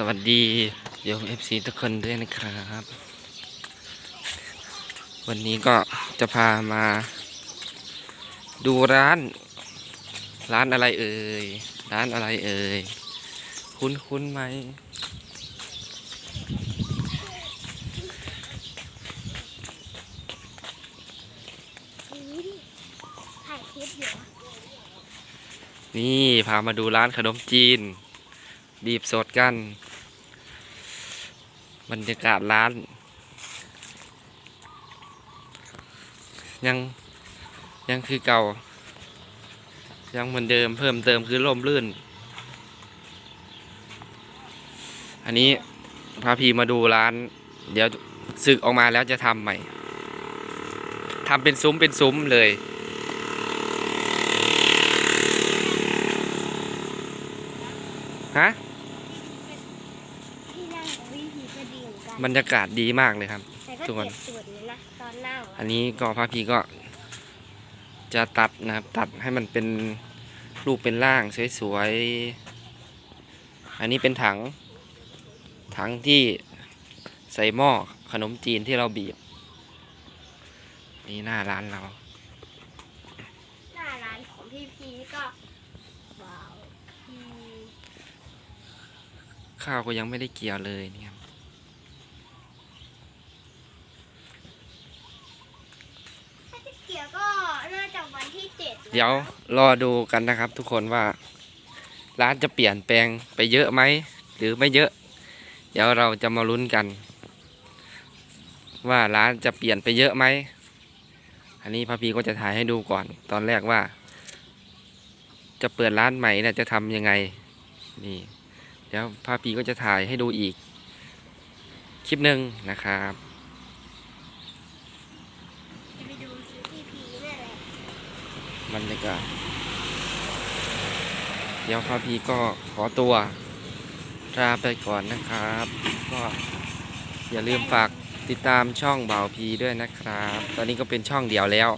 สวัสดีโยมเอฟซีทุกคนด้วยนะครับ วันนี้ก็จะพามา ดูร้าน ร้านอะไรเอ่ย ร้านอะไรเอ่ย คุ้นคุ้นๆไหมนี่ดิถ่ายคลิปอยู่อะนี่พามาดูร้านขนมจีน บีบสดกัน บรรยากาศร้าน ยังยังคือเก่า ยังเหมือนเดิมเพิ่มเติมคือร่มรื่น อันนี้พาพีมาดูร้าน เดี๋ยวสึกออกมาแล้วจะทำใหม่ทำเป็นซุ้มเป็นซุ้มเลย ฮะ ก็ดีเหมือนกันบรรยากาศดีมากเลยครับ แต่ก็ทุกคน เจ็บส่วนนี้นะตอนนั่งอัอะนนี้ก็พระพีก็ จะตัดนะครับ ตัดให้มันเป็นรูปเป็นร่างสวยๆ อันนี้เป็นถัง ถังที่ใส่หม้อขนมจีนที่เราบีบ นี่หน้าร้านเรา หน้าร้านของพี่พีก็ว้าวอืมข้าวก็ยังไม่ได้เกี่ยวเลยนี่ครับ ถ้าจะเกี่ยวก็น่าจะวันที่เจ็ดเดี๋ยวรอดูกันนะครับทุกคนว่า ร้านจะเปลี่ยนแปลงไปเยอะไหมหรือไม่เยอะ เดี๋ยวเราจะมาลุ้นกัน ว่าร้านจะเปลี่ยนไปเยอะไหมอันนี้พระพีก็จะถ่ายให้ดูก่อน ตอนแรกว่า จะเปิดร้านใหม่เนี่ยจะทำยังไงนี่เดี๋ยวพระพีก็จะถ่ายให้ดูอีกคลิปหนึ่งนะครับ จะไปดูซื้อพี่พีนั่นแหละ บรรยากาศ เดี๋ยวพระพีก็ขอตัวลาไปก่อนนะครับ ก็อย่าลืมฝากติดตามช่องบ่าวพีด้วยนะครับ ตอนนี้ก็เป็นช่องเดียวแล้ว